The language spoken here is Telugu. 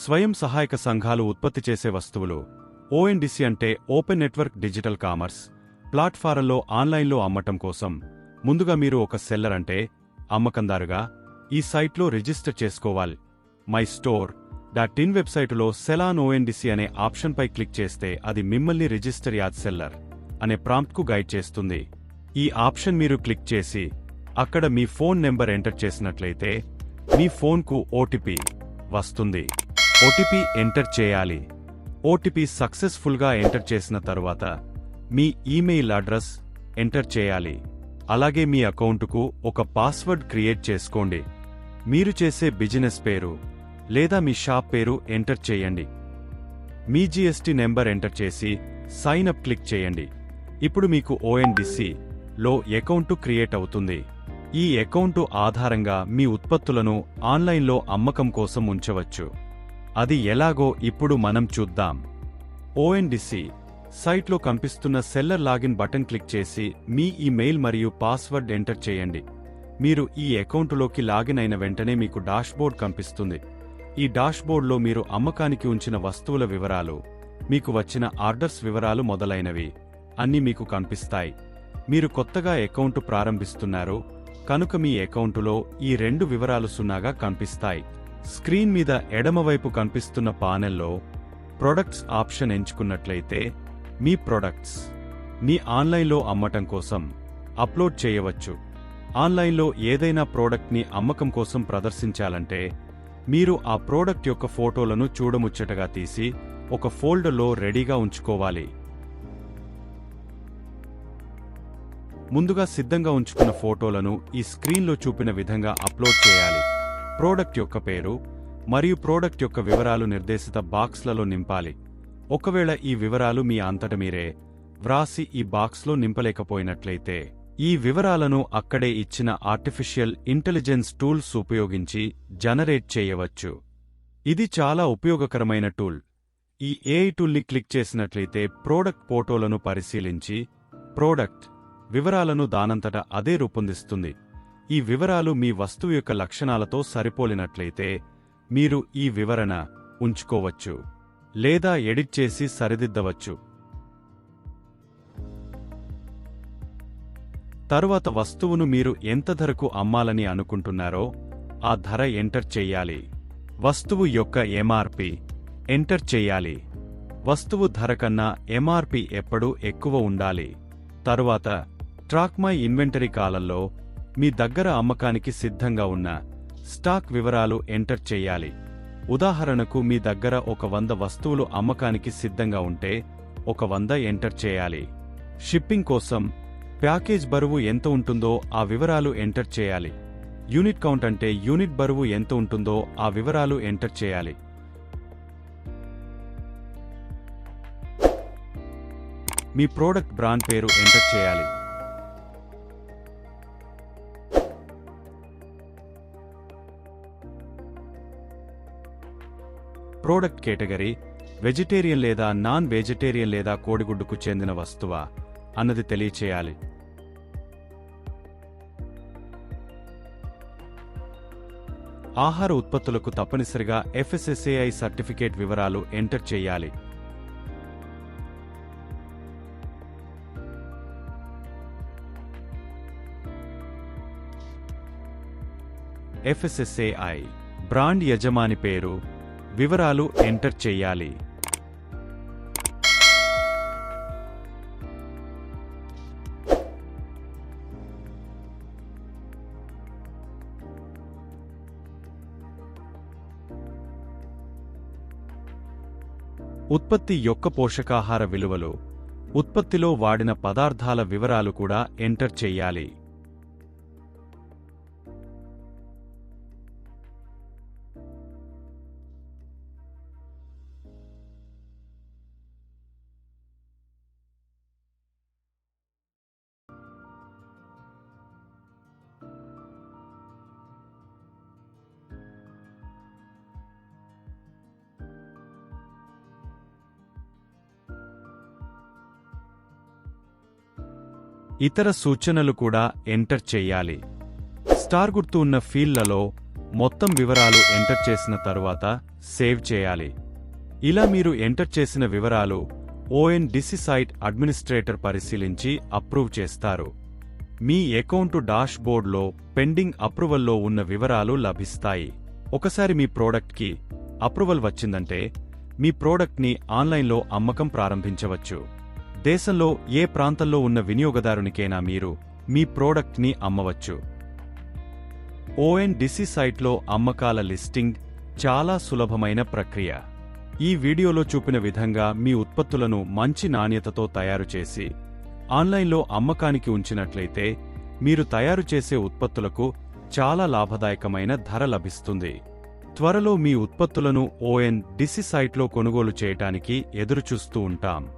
స్వయం సహాయక సంఘాలు ఉత్పత్తి చేసే వస్తువులు ఓఎన్డిసి అంటే ఓపెన్ నెట్వర్క్ డిజిటల్ కామర్స్ ప్లాట్ఫారంలో ఆన్లైన్లో అమ్మటం కోసం ముందుగా మీరు ఒక సెల్లర్ అంటే అమ్మకందారుగా ఈ సైట్లో రిజిస్టర్ చేసుకోవాలి. మై స్టోర్ డాట్ ఇన్ వెబ్సైటులో సెలాన్ ఓఎన్డిసి అనే ఆప్షన్పై క్లిక్ చేస్తే అది మిమ్మల్ని రిజిస్టర్ యాజ్ సెల్లర్ అనే ప్రాంప్ట్కు గైడ్ చేస్తుంది. ఈ ఆప్షన్ మీరు క్లిక్ చేసి అక్కడ మీ ఫోన్ నెంబర్ ఎంటర్ చేసినట్లయితే మీ ఫోన్కు ఓటీపీ వస్తుంది. ఓటీపీ ఎంటర్ చేయాలి. ఓటీపీ సక్సెస్ఫుల్గా ఎంటర్ చేసిన తరువాత మీ ఈమెయిల్ అడ్రస్ ఎంటర్ చేయాలి. అలాగే మీ అకౌంటుకు ఒక పాస్వర్డ్ క్రియేట్ చేసుకోండి. మీరు చేసే బిజినెస్ పేరు లేదా మీ షాప్ పేరు ఎంటర్ చేయండి. మీ జీఎస్టీ నెంబర్ ఎంటర్ చేసి సైన్ అప్ క్లిక్ చేయండి. ఇప్పుడు మీకు ఓఎన్డిసి లో అకౌంటు క్రియేట్ అవుతుంది. ఈ అకౌంటు ఆధారంగా మీ ఉత్పత్తులను ఆన్లైన్లో అమ్మకం కోసం ఉంచవచ్చు. అది ఎలాగో ఇప్పుడు మనం చూద్దాం. ఓఎన్డిసి సైట్లో కనిపిస్తున్న సెల్లర్ లాగిన్ బటన్ క్లిక్ చేసి మీ ఈమెయిల్ మరియు పాస్వర్డ్ ఎంటర్ చేయండి. మీరు ఈ అకౌంటులోకి లాగిన్ అయిన వెంటనే మీకు డాష్బోర్డ్ కనిపిస్తుంది ఈ డాష్బోర్డ్లో మీరు అమ్మకానికి ఉంచిన వస్తువుల వివరాలు మీకు వచ్చిన ఆర్డర్స్ వివరాలు మొదలైనవి అన్నీ మీకు కనిపిస్తాయి మీరు కొత్తగా అకౌంటు ప్రారంభిస్తున్నారు కనుక మీ అకౌంటులో ఈ రెండు వివరాలు సున్నాగా కనిపిస్తాయి స్క్రీన్ మీద ఎడమవైపు కనిపిస్తున్న పానెల్లో ప్రొడక్ట్స్ ఆప్షన్ ఎంచుకున్నట్లయితే మీ ప్రొడక్ట్స్ మీ ఆన్లైన్లో అమ్మటం కోసం అప్లోడ్ చేయవచ్చు. ఆన్లైన్లో ఏదైనా ప్రోడక్ట్ని అమ్మకం కోసం ప్రదర్శించాలంటే మీరు ఆ ప్రోడక్ట్ యొక్క ఫోటోలను చూడముచ్చటగా తీసి ఒక ఫోల్డర్లో రెడీగా ఉంచుకోవాలి. ముందుగా సిద్ధంగా ఉంచుకున్న ఫోటోలను ఈ స్క్రీన్లో చూపిన విధంగా అప్లోడ్ చేయాలి. ప్రోడక్ట్ యొక్క పేరు మరియు ప్రోడక్ట్ యొక్క వివరాలు నిర్దేశిత బాక్స్లలో నింపాలి. ఒకవేళ ఈ వివరాలు మీ అంతట మీరే వ్రాసి ఈ బాక్స్లో నింపలేకపోయినట్లయితే ఈ వివరాలను అక్కడే ఇచ్చిన ఆర్టిఫిషియల్ ఇంటెలిజెన్స్ టూల్స్ ఉపయోగించి జనరేట్ చేయవచ్చు. ఇది చాలా ఉపయోగకరమైన టూల్. ఈ ఏఐ టూల్ని క్లిక్ చేసినట్లయితే ప్రోడక్ట్ ఫోటోలను పరిశీలించి ప్రోడక్ట్ వివరాలను దానంతట అదే రూపొందిస్తుంది. ఈ వివరాలు మీ వస్తువు యొక్క లక్షణాలతో సరిపోలినట్లయితే మీరు ఈ వివరణ ఉంచుకోవచ్చు లేదా ఎడిట్ చేసి సరిదిద్దవచ్చు. తరువాత వస్తువును మీరు ఎంత ధరకు అమ్మాలని అనుకుంటున్నారో ఆ ధర ఎంటర్ చేయాలి. వస్తువు యొక్క ఎంఆర్పి ఎంటర్ చేయాలి. వస్తువు ధర కన్నా ఎంఆర్పి ఎప్పుడూ ఎక్కువ ఉండాలి. తరువాత ట్రాక్ మై ఇన్వెంటరీ కాలంలో మీ దగ్గర అమ్మకానికి సిద్ధంగా ఉన్న స్టాక్ వివరాలు ఎంటర్ చేయాలి. ఉదాహరణకు మీ దగ్గర ఒక వంద వస్తువులు అమ్మకానికి సిద్ధంగా ఉంటే ఒక వంద ఎంటర్ చేయాలి. షిప్పింగ్ కోసం ప్యాకేజ్ బరువు ఎంత ఉంటుందో ఆ వివరాలు ఎంటర్ చేయాలి. యూనిట్ కౌంట్ అంటే యూనిట్ బరువు ఎంత ఉంటుందో ఆ వివరాలు ఎంటర్ చేయాలి. మీ ప్రోడక్ట్ బ్రాండ్ పేరు ఎంటర్ చేయాలి. ప్రోడక్ట్ కేటగిరీ వెజిటేరియన్ లేదా నాన్ వెజిటేరియన్ లేదా కోడిగుడ్డుకు చెందిన వస్తువా అన్నది తెలియచేయాలి. ఆహార ఉత్పత్తులకు తప్పనిసరిగా ఎఫ్ఎస్ఎస్ఏఐ సర్టిఫికేట్ వివరాలు ఎంటర్ చేయాలి. ఎఫ్ఎస్ఎస్ఏఐ బ్రాండ్ యజమాని పేరు వివరాలు ఎంటర్ చేయాలి. ఉత్పత్తి యొక్క పోషకాహార విలువలు. ఉత్పత్తిలో వాడిన పదార్థాల వివరాలు కూడా ఎంటర్ చేయాలి. ఇతర సూచనలు కూడా ఎంటర్ చేయాలి. స్టార్ గుర్తు ఉన్న ఫీల్డ్లలో మొత్తం వివరాలు ఎంటర్ చేసిన తరువాత సేవ్ చేయాలి. ఇలా మీరు ఎంటర్ చేసిన వివరాలు ఓఎన్డిసి సైట్ అడ్మినిస్ట్రేటర్ పరిశీలించి అప్రూవ్ చేస్తారు. మీ అకౌంట్ డాష్ బోర్డ్లో పెండింగ్ అప్రూవల్లో ఉన్న వివరాలు లభిస్తాయి. ఒకసారి మీ ప్రోడక్ట్కి అప్రూవల్ వచ్చిందంటే మీ ప్రోడక్ట్ని ఆన్లైన్లో అమ్మకం ప్రారంభించవచ్చు. దేశంలో ఏ ప్రాంతంలో ఉన్న వినియోగదారునికైనా మీరు మీ ప్రోడక్ట్ని అమ్మవచ్చు. ఓఎన్డిసి సైట్లో అమ్మకాల లిస్టింగ్ చాలా సులభమైన ప్రక్రియ. ఈ వీడియోలో చూపిన విధంగా మీ ఉత్పత్తులను మంచి నాణ్యతతో తయారు చేసి ఆన్లైన్లో అమ్మకానికి ఉంచినట్లయితే మీరు తయారు చేసే ఉత్పత్తులకు చాలా లాభదాయకమైన ధర లభిస్తుంది. త్వరలో మీ ఉత్పత్తులను ఓఎన్ డిసి సైట్లో కొనుగోలు చేయటానికి ఎదురుచూస్తూ ఉంటాం.